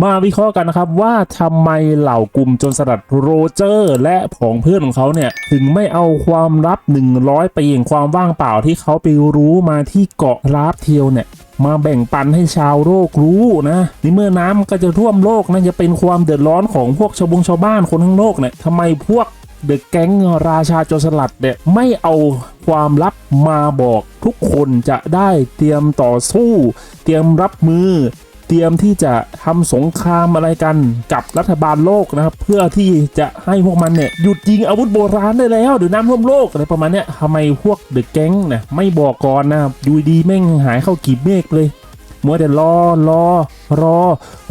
มาวิเคราะห์กันนะครับว่าทำไมเหล่ากลุ่มจนสลัดโรเจอร์ และผองเพื่อนของเขาเนี่ย ถึงไม่เอาความลับ 100ปีแห่งความว่างเปล่าที่เขาไปรู้มาที่เกาะราฟเทียวเนี่ย มาแบ่งปันให้ชาวโลกรู้นะในเมื่อน้ำก็จะท่วมโลกนะจะเป็นความเดือดร้อนของพวกชาวบงชาวบ้านคนทั้งโลกเนี่ยทำไมพวกเดอะแก๊งราชาโจรสลัดเนี่ยไม่เอาความลับมาบอกทุกคนจะได้เตรียมต่อสู้ เตรียมรับมือ ตรียมที่จะทำสงครามอะไรกันกับรัฐบาลโลกนะครับ เพื่อที่จะให้พวกมันเนี่ยหยุดยิงอาวุธโบราณได้แล้วหรือน้ำท่วมโลกอะไรประมาณเนี้ยทำไมพวกเดอะแก๊งนะไม่บอกก่อนนะครับยูดีแม่งหายเข้ากีบเมฆเลย มัวแต่รอรอรอ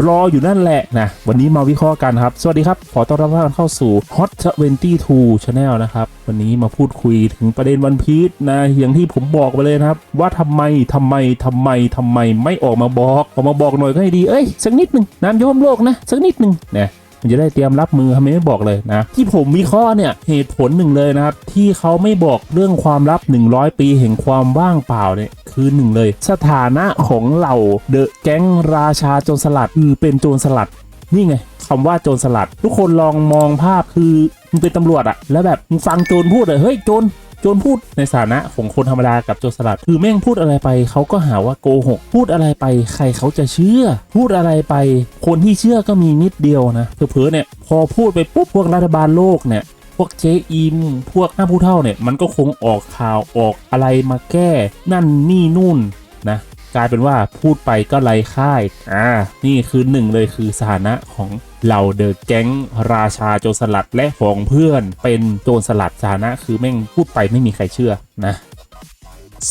รออยู่นั่นแหละนะวันนี้มาวิเคราะห์กันครับ สวัสดีครับ ขอต้อนรับทุกท่านเข้าสู่ Hot 22 Channel นะครับ วันนี้มาพูดคุยถึงประเด็นวันพีชนะอย่างที่ผมบอกไปเลยนะครับ ว่าทำไมทำไมทำไมทำไมไม่ออกมาบอก ออกมาบอกหน่อยก็ให้ดีเอ้ยสักนิดหนึ่งน้ำย่มโลกนะสักนิดหนึ่งนะมันจะได้เตรียมรับมือทำไมไม่บอกเลยนะ ที่ผมวิเคราะห์เนี่ยเหตุผลหนึ่งเลยนะครับ ที่เขาไม่บอกเรื่องความลับ 100 ปีแห่งความว่างเปล่าเนี่ย คือหนึ่งเลย สถานะของเหล่าเดอะแก๊งราชาโจรสลัดคือเป็นโจรสลัด นี่ไงคำว่าโจรสลัด ทุกคนลองมองภาพคือมึงเป็นตำรวจอะแล้วแบบมึงฟังโจรพูดเลยเฮ้ยโจรโจรพูดในฐานะของคนธรรมดากับโจรสลัด คือแม่งพูดอะไรไปเขาก็หาว่าโกหก พูดอะไรไปใครเขาจะเชื่อ พูดอะไรไป คนที่เชื่อก็มีนิดเดียวนะเผลอๆเนี่ย พอพูดไปปุ๊บพวกรัฐบาลโลกเนี่ย วกเจอิม พวกห้าผู้เท่าเนี่ย มันก็คงออกข่าวออกอะไรมาแก้ นั่นนี่นู่นนะกลายเป็นว่าพูดไปก็ไรค่าย อ่า นี่คือหนึ่งเลยคือสถานะของเหล่าเดอะแก๊งราชาโจรสลัดและของเพื่อนเป็นโจรสลัดสถานะคือแม่งพูดไปไม่มีใครเชื่อนะ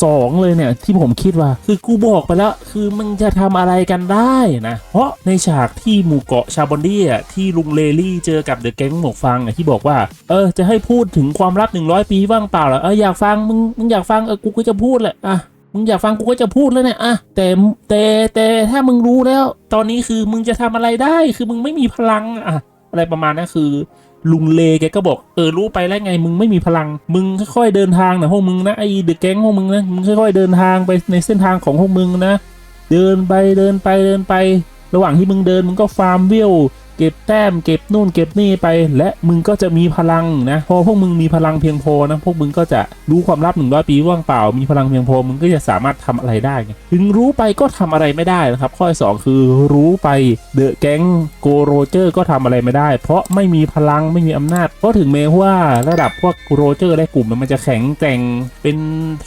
สองเลยเนี่ยที่ผมคิดว่าคือกูบอกไปแล้วคือมึงจะทำอะไรกันได้นะ เพราะในฉากที่หมู่เกาะชาบอนดี้อะที่ลุงเลลี่เจอกับเดอะแก๊งหมวกฟางอะที่บอกว่าเออจะให้พูดถึงความลับ 100 ปีว่างเปล่าเหรอเอออยากฟังมึงมึงอยากฟังเออกูก็จะพูดแหละอะมึงอยากฟังกูก็จะพูดแล้วเนี่ยอะแต่แต่แต่ถ้ามึงรู้แล้ว ตอนนี้คือมึงจะทำอะไรได้ คือมึงไม่มีพลังอะอะไรประมาณนั้นคือ ลุงเลแกก็บอกเออรู้ไปแล้วไงมึงไม่มีพลัง มึงค่อยๆเดินทางนะพวกมึงนะไอ้เดอะแก๊งพวกมึงนะมึงค่อยๆเดินทางไปในเส้นทางของพวกมึงนะ เดินไปเดินไปเดินไป ระหว่างที่มึงเดินมึงก็ฟาร์มเวล เก็บแต้มเก็บนู่นเก็บนี่ไป และมึงก็จะมีพลังนะพอพวกมึงมีพลังเพียงพอนะพวกมึงก็จะรู้ความลับหนึ่งร้อยปีว่างเปล่า มีพลังเพียงพอมึงก็จะสามารถทำอะไรได้ ถึงรู้ไปก็ทำอะไรไม่ได้นะครับ ข้อที่สองคือรู้ไปเดอะแก๊งโกโรเจอร์ก็ทำอะไรไม่ได้ เพราะไม่มีพลังไม่มีอำนาจเพราะถึงแม้ว่าระดับพวกโรเจอร์และกลุ่มมันจะแข็งแกร่งเป็น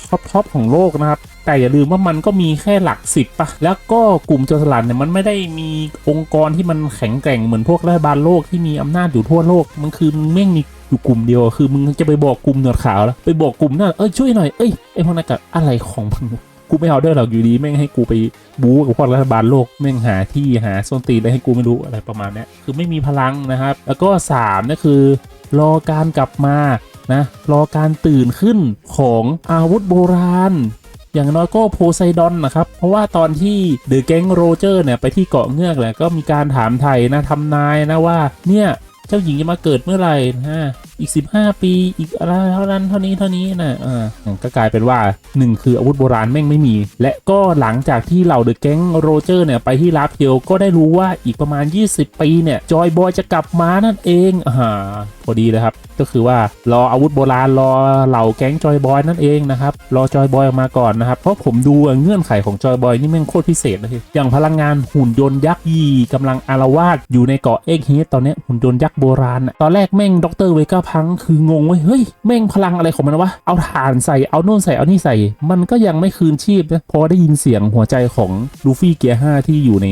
ท็อปทอปของโลกนะครับ แต่อย่าลืมว่ามันก็มีแค่หลักสิบปะแล้วก็กลุ่มโจรสลัดเนี่ยมันไม่ได้มีองค์กรที่มันแข็งแกร่งเหมือนพวกรัฐบาลโลกที่มีอำนาจอยู่ทั่วโลก มันคือมึงแม่งมีอยู่กลุ่มเดียวคือมึงจะไปบอกกลุ่มหนวดขาวแล้วไปบอกกลุ่มนั่นเอ้ยช่วยหน่อยเอ้ยไอพวกนั้นกับอะไรของมึงกูไม่เอาด้วยหรอกอยู่ดีแม่งให้กูไปบู๊กับพวกรัฐบาลโลกแม่งหาที่หาส้นตีนอะไรให้กูไม่รู้อะไรประมาณนี้คือไม่มีพลังนะครับ แล้วก็สามนี่คือ รอการกลับมานะรอการตื่นขึ้นของอาวุธโบราณ อย่างน้อยก็โพไซดอนนะครับ เพราะว่าตอนที่เดอะแก๊งโรเจอร์เนี่ยไปที่เกาะเงือกแหละก็มีการถามไทยนะทำนายนะว่าเนี่ยเจ้าหญิงจะมาเกิดเมื่อไหร่นะอีก 15 ปีอีกอะไรเท่านั้นเท่านี้เท่านี้นะอ่าก็กลายเป็นว่า 1 คืออาวุธโบราณแม่งไม่มี และก็หลังจากที่เหล่าเดอะแก๊งโรเจอร์เนี่ยไปที่ลาฟเทลก็ได้รู้ว่าอีกประมาณ 20 ปีเนี่ยจอยบอยจะกลับมานั่นเองอ่าพอดีเลยครับก็คือว่ารออาวุธโบราณรอเหล่าแก๊งจอยบอยนั่นเองนะครับรอจอยบอยออกมาก่อนนะครับเพราะผมดูเงื่อนไขของจอยบอยนี่แม่งโคตรพิเศษเลยอย่างพลังงานหุ่นยนต์ยักษ์ยี่กำลังอารวาสอยู่ในเกาะเอ็กเฮีทตอนนี้หุ่นยนต์ยักษ์โบราณอะตอนแรกแม่งด็อกเตอร์เวก้าพังคืองงเว้ยเฮ้ยแม่งพลังอะไรของมันวะเอาถ่านใส่เอาโน่นใส่เอานี่ใส่ มันก็ยังไม่คืนชีพนะพอได้ยินเสียงหัวใจของลูฟี่เกียร์ห้าที่อยู่ใน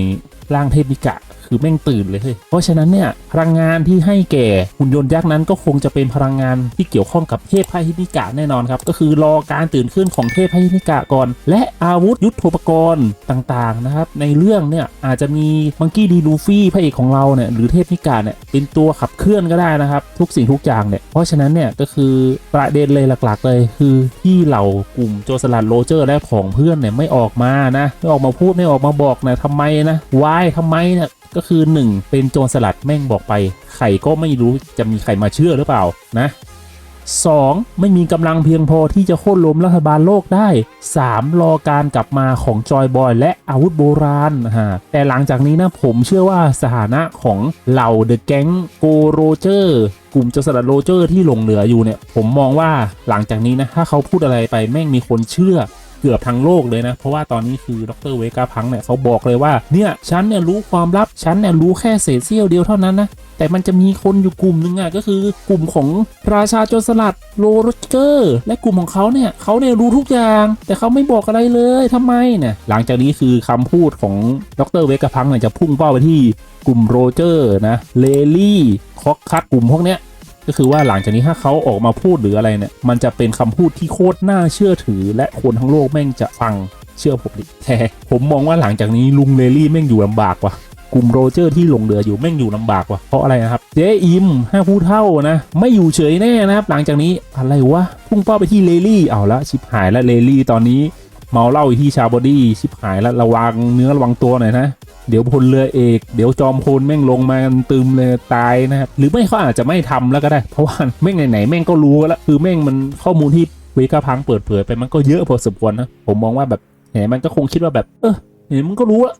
ร่างเทพนิกะ คือแม่งตื่นเลยเฮ้ยเพราะฉะนั้นเนี่ยพลังงานที่ให้แก่หุ่นยนต์ยักษ์นั้นก็คงจะเป็นพลังงานที่เกี่ยวข้องกับเทพพาหินิกะแน่นอนครับก็คือรอการตื่นขึ้นของเทพพาหินิกะก่อน และอาวุธยุทโธปกรณ์ต่างๆนะครับในเรื่องเนี่ยอาจจะมีมังกี้ดีลูฟี่พระเอกของเราเนี่ยหรือเทพนิกะเนี่ยเป็นตัวขับเคลื่อนก็ได้นะครับทุกสิ่งทุกอย่างเนี่ยเพราะฉะนั้นเนี่ยก็คือประเด็นเลยหลักๆ เลย คือที่เหล่ากลุ่มโจสลัดโรเจอร์และของเพื่อนเนี่ยไม่ออกมานะไม่ออกมาพูดไม่ออกมาบอกนะทำไมนะวายทำไมเนี่ย ก็คือ 1 เป็นโจรสลัดแม่งบอกไปใครก็ไม่รู้จะมีใครมาเชื่อหรือเปล่านะ 2. ไม่มีกำลังเพียงพอที่จะโค่นล้มรัฐบาลโลกได้ 3. รอการกลับมาของจอยบอยและอาวุธโบราณฮะแต่หลังจากนี้นะผมเชื่อว่าสถานะของเหล่าเดอะแก๊งโกโรเจอร์กลุ่มโจรสลัดโรเจอร์ที่หลงเหลืออยู่เนี่ย ผมมองว่าหลังจากนี้นะ ถ้าเขาพูดอะไรไปแม่งมีคนเชื่อ เกือบทั้งโลกเลยนะ เพราะว่าตอนนี้คือดรเวกาพังเนี่ยเขาบอกเลยว่าเนี่ยฉันเนี่ยรู้ความลับฉันเนี่ยรู้แค่เศษเสี้ยวเดียวเท่านั้นนะแต่มันจะมีคนอยู่กลุ่มหนึ่งอะก็คือกลุ่มของราชาโจรสลัดโรเจอร์ และกลุ่มของเขาเนี่ยเขาเนี่ยรู้ทุกอย่าง แต่เขาไม่บอกอะไรเลยทำไมเนี่ยหลังจากนี้คือคำพูดของดรเวกาพังเนี่ยจะพุ่งเป้าไปที่กลุ่มโรเจอร์นะเลลี่คอกคัตกลุ่มพวกเนี้ย ก็คือว่าหลังจากนี้ถ้าเขาออกมาพูดหรืออะไรเนี่ย มันจะเป็นคำพูดที่โคตรน่าเชื่อถือ และคนทั้งโลกแม่งจะฟังเชื่อผมดิแต่ผมมองว่าหลังจากนี้ลุงเลลี่แม่งอยู่ลำบากว่ะกลุ่มโรเจอร์ที่หลงเหลืออยู่แม่งอยู่ลำบากว่ะเพราะอะไรนะครับเจ๊อิมห้าผู้เท่านะ ไม่อยู่เฉยแน่นะครับ หลังจากนี้อะไรวะพุ่งเป้าไปที่เลลี่เอาละชิบหายแล้วเลลี่ตอนนี้เมาเหล้าอยู่ที่ชาบอดี้ชิบหายแล้วระวังเนื้อระวังตัวหน่อยนะ เดี๋ยวพลเรือเอก เดี๋ยวจอมพลแม่งลงมากันตึมเลยตายนะครับหรือไม่เขาอาจจะไม่ทำแล้วก็ได้ เพราะว่าแม่งไหนๆแม่งก็รู้แล้วคือแม่งมันข้อมูลที่เวก้าพังเปิดเผยไปมันก็เยอะพอสมควรนะผมมองว่าแบบแหมมันก็คงคิดว่าแบบ เออเห็นมันก็รู้ละ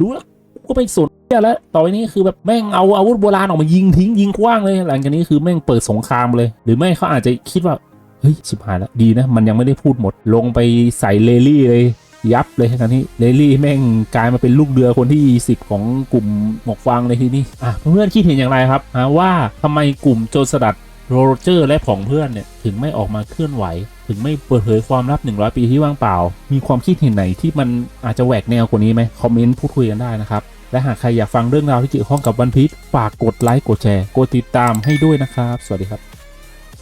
รู้ละก็ไปสนเสียแล้วต่อไปนี้คือแบบแม่งเอาอาวุธโบราณออกมายิงทิ้งยิงกว้างเลย หลังจากนี้คือแม่งเปิดสงครามเลย หรือไม่เขาอาจจะคิดว่าเฮ้ยชิบหายแล้วดีนะ มันยังไม่ได้พูดหมดลงไปใส่เลลี่เลย ยับเลยครั้นี้เลลี่แม่งกลายมาเป็นลูกเรือคนที่ 10 ของกลุ่มหมวกฟางเลยทีนี้อะเพื่อนคิดเห็นอย่างไรครับอะว่าทำไมกลุ่มโจรสลัดโรเจอร์และผองเพื่อนเนี่ยถึงไม่ออกมาเคลื่อนไหว ถึงไม่เปิดเผยความลับ 100 ปีที่ว่างเปล่า มีความคิดเห็นไหนที่มันอาจจะแหวกแนวกว่านี้ไหมคอมเมนต์พูดคุยกันได้นะครับ และหากใครอยากฟังเรื่องราวที่เกี่ยวข้องกับวันพีชฝากกดไลค์กดแชร์กดติดตามให้ด้วยนะครับ สวัสดีครับ